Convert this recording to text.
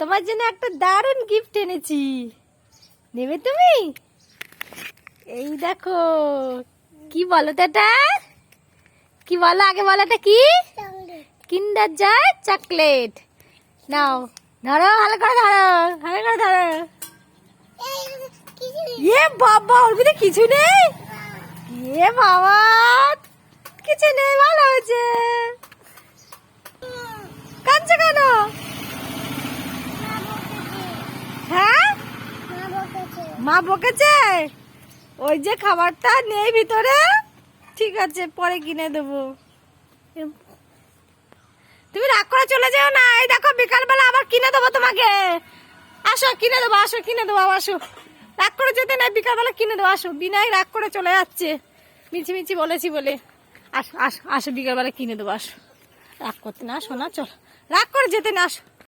তোমার জন্য একটা দারুণ গিফট এনেছি। নেবে তুমি? এই দেখো, কি বলো তো এটা? কি বলো, আগে বলো এটা কি? কিন্ডার জয় চকলেট নাও, ধরো, ভালো করে ধরো, ভালো করে ধরো। এ বাবা, ওর ভিতরে কিছু নেই? এ বাবা, কিছু নেই ভালো হয়েছে কাঁদছে কেন হ্যাঁ মা বকেছে? ওই যে খাবারটা নেই ভিতরে। ঠিক আছে, পরে কিনে দেবো। তুমি রাগ করে চলে যাও না। এই দেখো, বিকালবেলা আবার কিনে দেবো তোমাকে। আসো, কিনে দেবো, আসো, কিনে দেবো আসো। রাগ করে যেতে না বিকালবেলা কিনে দেবো, আসো। বিনাই রাগ করে চলে যাচ্ছে। মিছি মিছি বলেছি বলে। আসো আসো আসো, বিকালবেলা কিনে দেবো, আসো। রাগ করতে না, আসো না, চল। রাগ করে যেতে না, আসো।